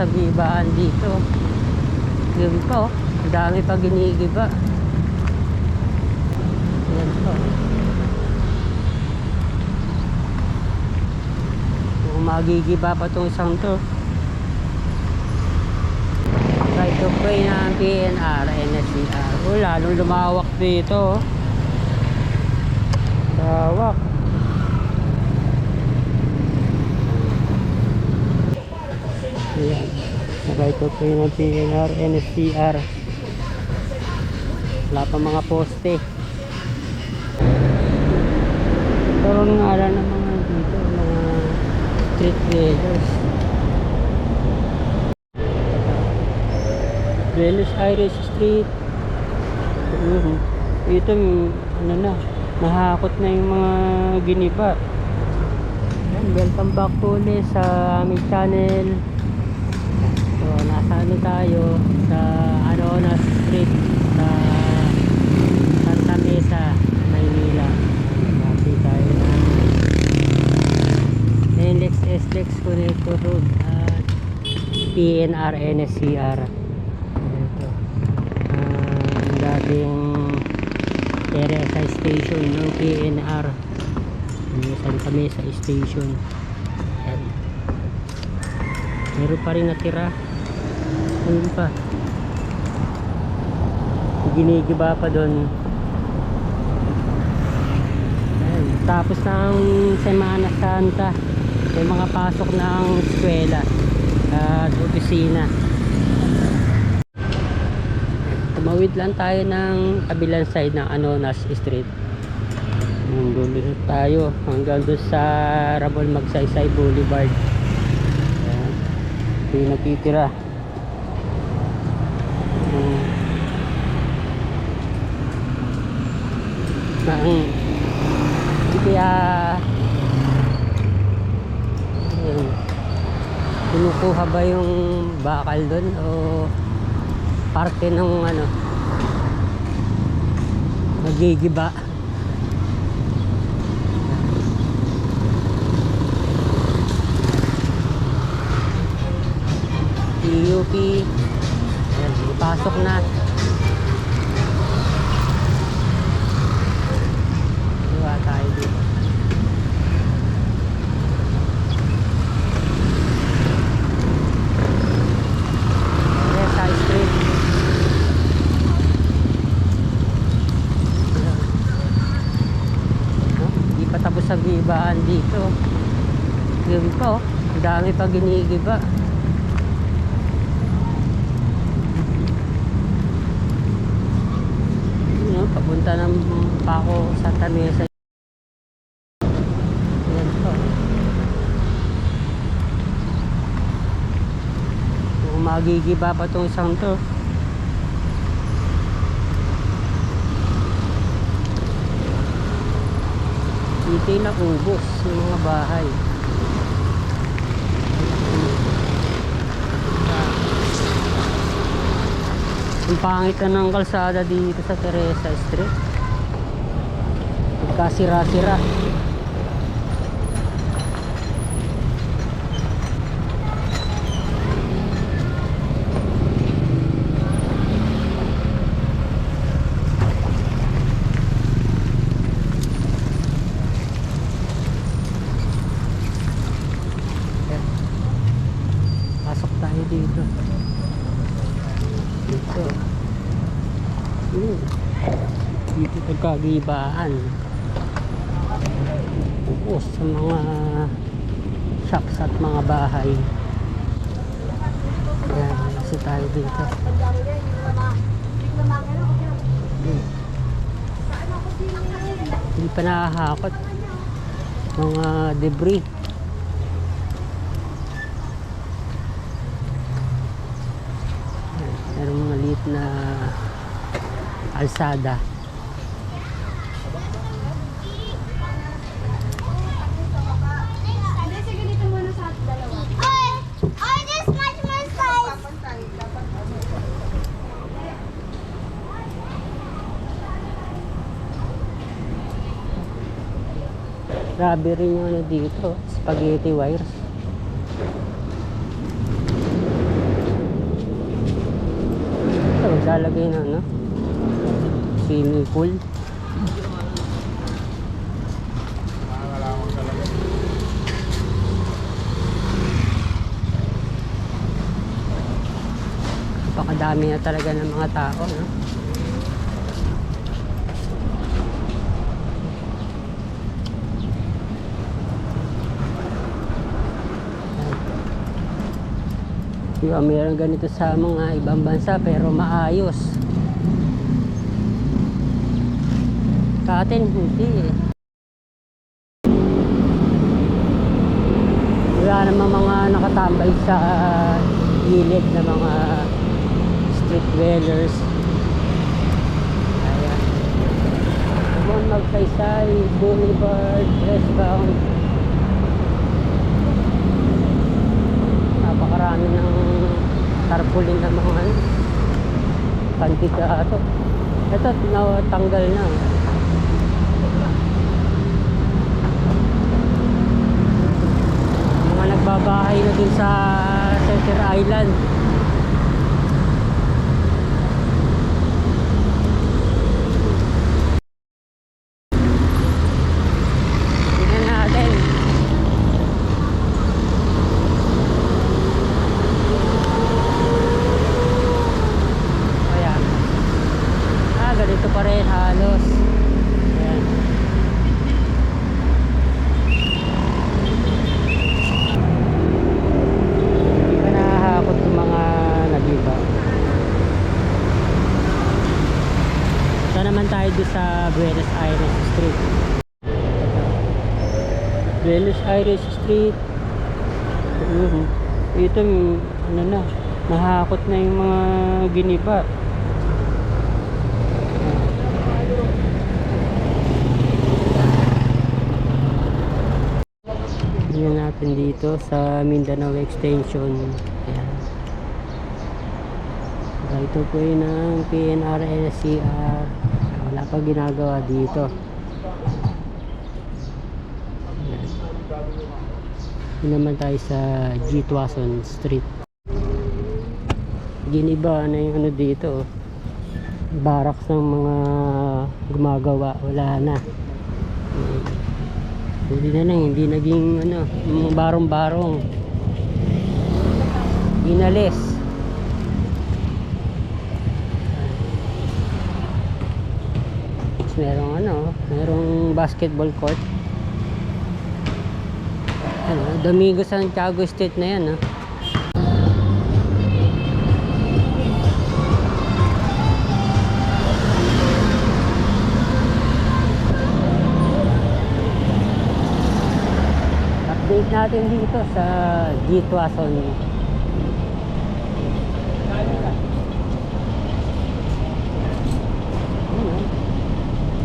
sa gibaan dito. Yun. Ang dami pa ginigiba. Oh. Kung magigiba pa tong isang to. Right of way ng PNR, NSCR. Oh, lalong lumawak dito. oh. Lawak. Ayan. Right of way ng PNR, NSCR. Wala pa mga poste. Pero ang ngalan ng mga dito, mga street vendors. Buenos Aires Street. Ayun. Ito, ano na, nahakot na yung mga giniba. Yan, welcome back po ulit sa aming channel. Ano tayo, sa Anonas Street, sa Santa Mesa, Maynila. Happy tayo na NLEX SLEX Connector Road at PNR NSCR. Ito. Ah, ang dating RSI station ng PNR. Santa Mesa Station. Yan. Meron pa rin natira. Ayun pa. Ginigiba pa doon. Tapos ang Semana Santa. May mga pasok ang eskwela at opisina. Tumawid lang tayo ng kabilang side ng Anonas Street. Dulo tayo hanggang doon sa Rabon Magsaysay Boulevard. Ayan. Ito yung. Na, hmm. Hindi kaya ayun, kinukuha ba yung bakal doon o parte ng ano? Nagigiba PUP ayan, ipasok na Diba tayo dito Resa Street Oh, Hindi pa tapos ang gibaan dito. Yun pa oh. Ang dami pa ginigiba. Yun, papunta ng Paco Santa Mesa. Yan. Kung magigiba pa tong isang to. Dito yung naubos yung mga bahay. Ang pangit na ng kalsada dito sa Teresa Street. Nagkasira-sira. Ayan. Pasok tayo dito. Dito. Hmm. Dito nagkagibaan. Upos sa mga shops at mga bahay. Ayan, kasi tayo dito. Hindi pa nakahakot. Mga debris. Merong mga liit na alsada. Grabe rin yung ano dito, spaghetti wires. Ito, maglalagay na, no? Swimming pool. Napakadami na talaga ng mga tao, no? Diba, mayroon ganito sa mga ibang bansa pero maayos. Sa atin, hindi eh. Wala namang mga nakatambay sa gilid na mga street dwellers. Ayan. Doon magsaysay, boulevard, westbound. Napakarami ng tarpaulin na mga kandidato. Ito, natanggal na. Mga nagbabahay na dun sa Center Island. Tingnan natin. Ayan. Ah, ganito pa rin halos. Ayan. Hindi ka nakahakot yung mga nagiba. Ito naman tayo doon sa Buenos Aires Street. Buenos Aires Street. Mhm. Ito, ano na, nahakot na yung mga giniba. Tingnan natin dito sa Mindanao Extension. Ayan. Ito po yun ang PNR NSCR. Wala pa ginagawa dito. Yun naman tayo sa G. Tuason Street. Giniba na yung ano dito. oh. Barracks ng mga gumagawa. Wala na. Hindi na lang, hindi naging ano, yung barong-barong. Inalis. Merong ano, merong basketball court. Ano, Domingo Santiago State na yan, ah. update natin dito sa G. Tuason. Ayun, oh.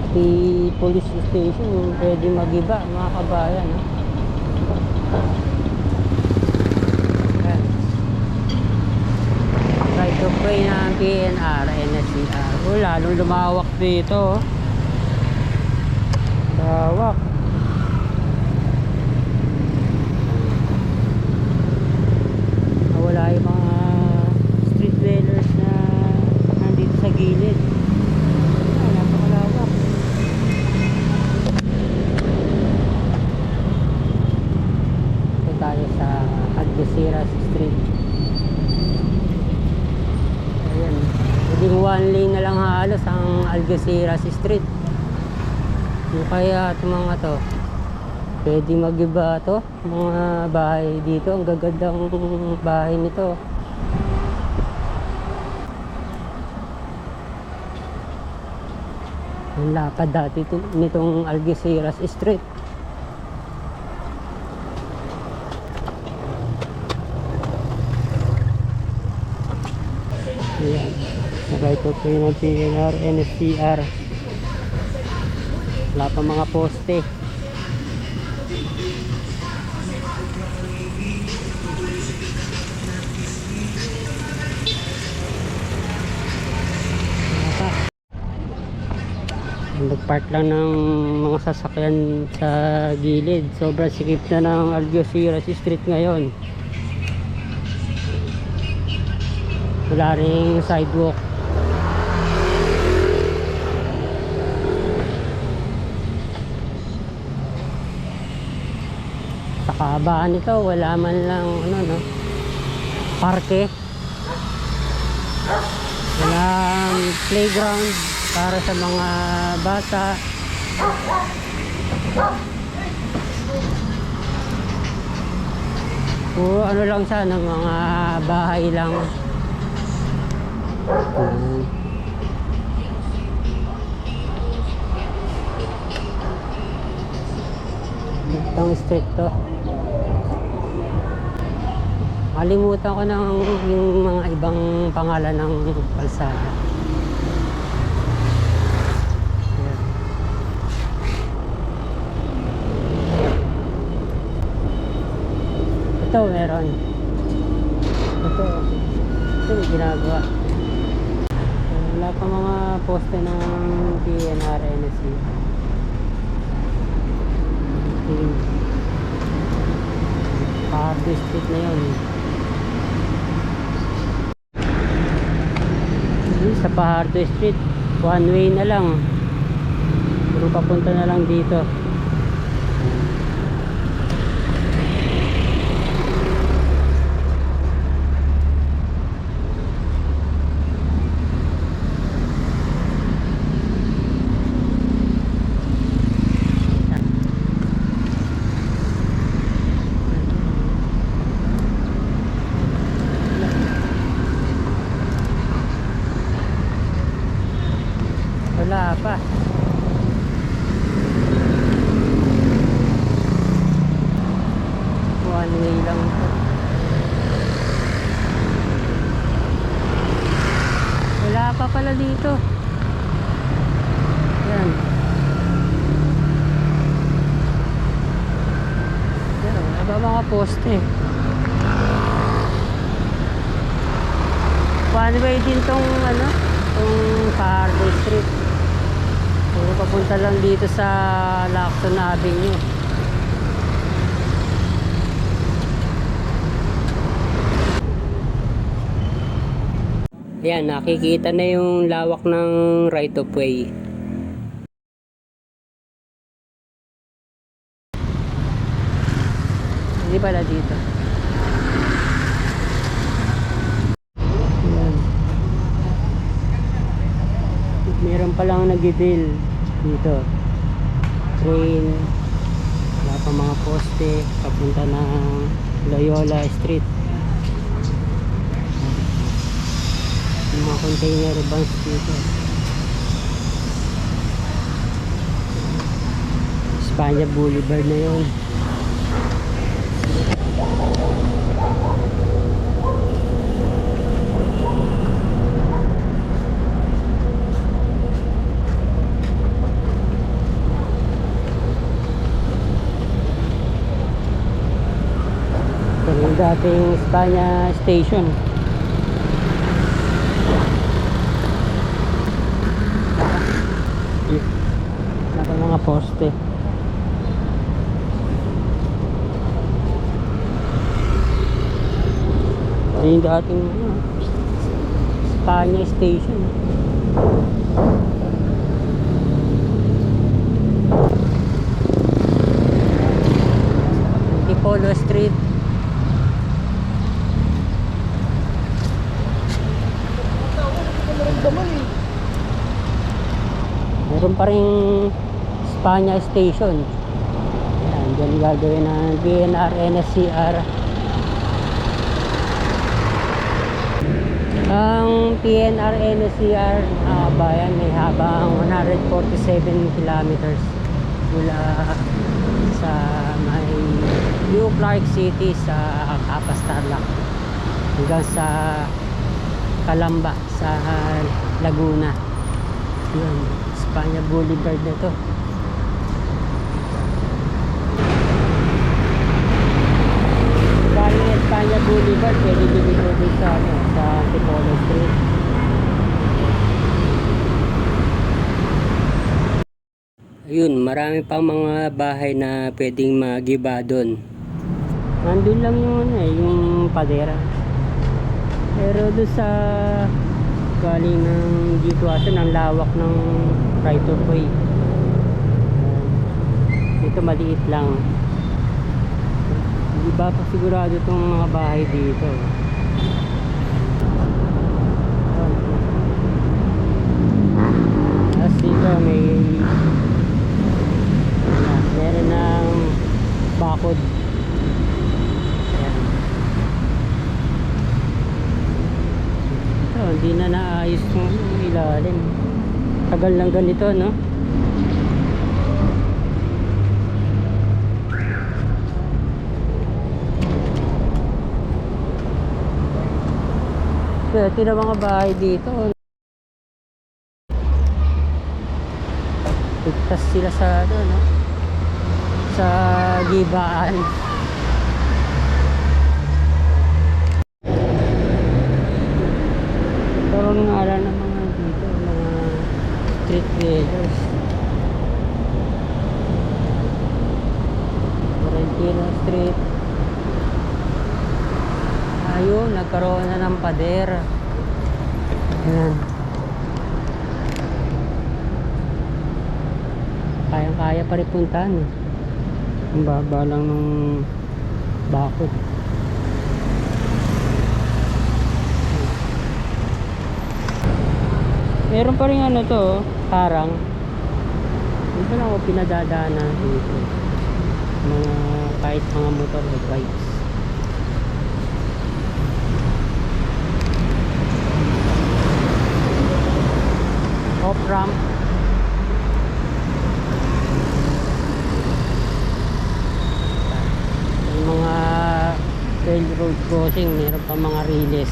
Pati police station pwede magiba mga kabayan. ah. Right of way ng PNR, NSCR. Oh, lalong lumawak dito. oh. Lawak. nawala yung mga street dwellers na nandito sa gilid ah, napakalawak ito tayo sa Algeciras Street ayan naging one lane na lang halos ang Algeciras Street yung kaya itong mga to Pwede mag-iba to, mga bahay dito. Ang gagandang bahay nito. Ang lapad dati ito, nitong Algeciras Street. Ayan. Right of way ng PNR, NSCR. Wala pa mga poste. Nagpark lang ng mga sasakyan sa gilid. Sobrang sikip na ng Algeciras Street ngayon. Wala ring sidewalk. Nakahabaan nito, wala man lang ano no. Parke. Walang playground para sa mga bata. Puro ano lang siya ng mga bahay lang. Ayan. Itong street to. Kalimutan ko ng yung mga ibang pangalan ng kalsada. Ito meron. Ito. Ito may ginagawa. Wala pa mga poste ng PNR NSC. Tingin. Pardo Street na yun. Sa Pahardo Street, one way na lang. Puro papunta na lang dito. Wala pa. One way lang ito. Wala pa pala dito. Yan. Yan, wala pa mga poste. One way din tong ano, tong Pardo Street. Puro papunta lang dito sa Lacson Avenue. Ayan, nakikita na yung lawak ng right of way. Hindi pala dito. Ayan. Meron palang nag-deal dito. Train. Wala pa mga poste. Papunta ng Loyola Street. Yung mga container vans dito. Espanya Boulevard na yun. Dating Espanya Station. Pa mga poste. Yung dating ano, Espanya Station. Antipolo Street. Meron pa rin Espanya Station. Yan, dyan gagawin ng BNR, NSCR. Ang PNR, NSCR, mga bayan, may habang 147 kilometers mula sa may New Clark City sa Capas Tarlac hanggang sa Calamba sa Laguna. Yun, Espanya Boulevard na to. Bali, Espanya Boulevard, pwede din sa, ano, sa Antipolo Street. Ayun, marami pang mga bahay na pwedeng magiba doon. Nandun lang yung ano eh, yung padera. Pero doon sa galing ng dito asa ng lawak ng right of way. Dito maliit lang. Iba pa sigurado itong mga bahay dito. Tapos dito may meron ng bakod. Ito, hindi na naayos yung ilalim. Tagal lang ganito, no? Ito na mga bahay dito. Ligtas sila sa ano, no? Sa gibaan. Ito ang ngalan ng mga dito, mga street vendors. Florentino Street. Ayun, nagkaroon na ng pader. Ayan. Kayang-kaya pa rin puntahan. eh. Ang baba lang ng bakod. Meron pa rin ano to, parang. Dito lang ako pinadadaanan dito. Mga kahit mga motor o bikes. Off ramp. May mga railroad crossing, meron pa mga riles.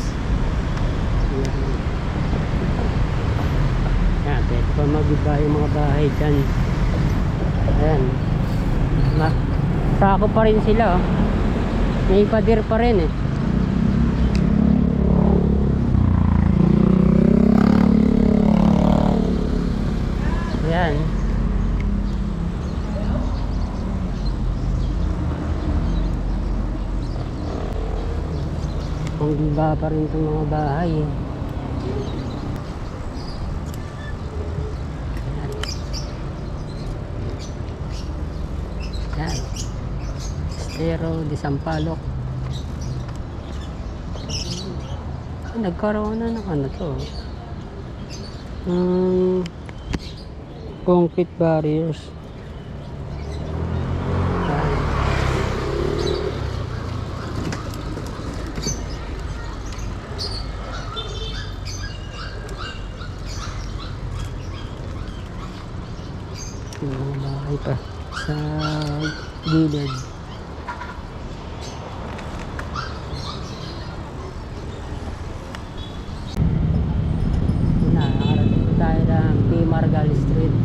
Yan, pwede pa magiba yung mga bahay dyan. Ayan. Ma sako pa rin sila. Oh. May pader pa rin eh. Ayan. Giba pa rin itong mga bahay eh. Yan. Estero de Sampaloc. Ah, Nagkaroon na ng ano to. Ng concrete barriers. Yan. Yung mga bahay pa sa gilid. Yun na, nakarating na tayo ng P. Margal Street.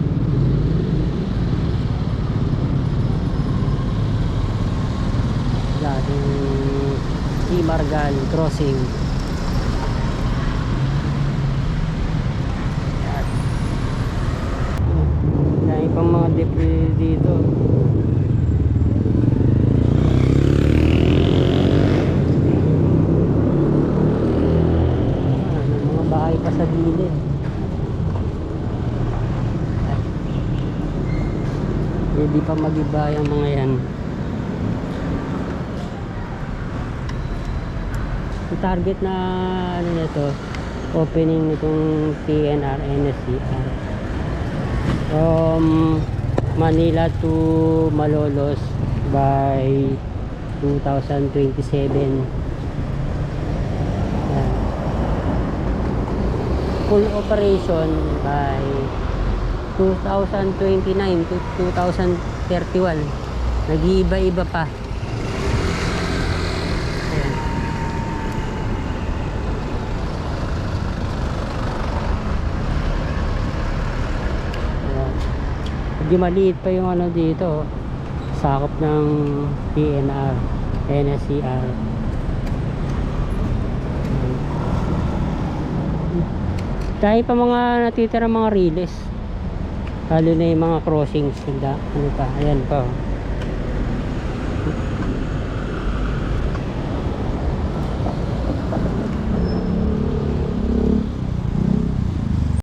Dating P. Margal Crossing. Dahil pang mga debris dito. Ah, mga bahay pa sa gilid. Hindi pa magiba yung mga yan. Target na ano nito, opening nitong PNR NSCR from Manila to Malolos by 2027 Yan. full operation by 2029 to 2031 nag-iiba-iba pa Ayan. Ayan. Medyo maliit pa yung ano dito. Sakop ng PNR, NSCR. Dahil pa mga natitira mga riles. Lalo na yung mga crossings. Hindi, ano pa, ayan pa. oh.